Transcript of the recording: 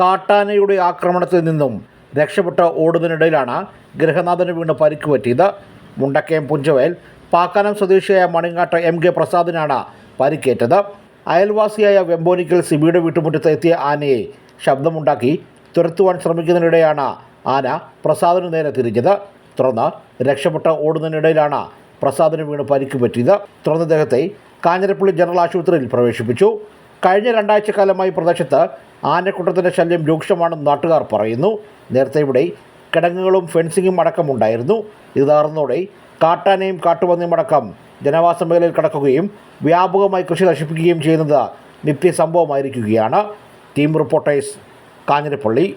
കാട്ടാനയുടെ ആക്രമണത്തിൽ നിന്നും രക്ഷപ്പെട്ട ഓടുന്നതിനിടയിലാണ് ഗൃഹനാഥന് വീണ് പരിക്ക് പറ്റിയത് മുണ്ടക്കയം പുഞ്ചവയൽ പാക്കാനം സ്വദേശിയായ മണിങ്ങാട്ട് എം കെ പ്രസാദിനാണ് പരിക്കേറ്റത്. അയൽവാസിയായ വെമ്പോനിക്കൽ സിബിയുടെ വീട്ടുമുറ്റത്ത് എത്തിയ ആനയെ ശബ്ദമുണ്ടാക്കി തുരത്തുവാൻ ശ്രമിക്കുന്നതിനിടെയാണ് ആന പ്രസാദിന് നേരെ തിരിഞ്ഞത്. തുടർന്ന് രക്ഷപ്പെട്ട ഓടുന്നതിനിടയിലാണ് പ്രസാദിന് വീണ് പരിക്ക് പറ്റിയത് തുടർന്ന് അദ്ദേഹത്തെ കാഞ്ഞിരപ്പള്ളി ജനറൽ ആശുപത്രിയിൽ പ്രവേശിപ്പിച്ചു. കഴിഞ്ഞ രണ്ടാഴ്ച കാലമായി പ്രദേശത്ത് ആനക്കൂട്ടത്തിന്റെ ശല്യം രൂക്ഷമാണെന്ന് നാട്ടുകാർ പറയുന്നു. നേരത്തെ ഇവിടെ കിടങ്ങുകളും ഫെൻസിങ്ങും അടക്കമുണ്ടായിരുന്നു ഇത് തകർന്നതോടെ കാട്ടാനയും കാട്ടുപന്നിയും അടക്കം ജനവാസ മേഖലയിൽ കടക്കുകയും വ്യാപകമായി കൃഷി നശിപ്പിക്കുകയും ചെയ്യുന്നത് നിത്യസംഭവമായിരിക്കുകയാണ്. Team reporters Kanjirappally.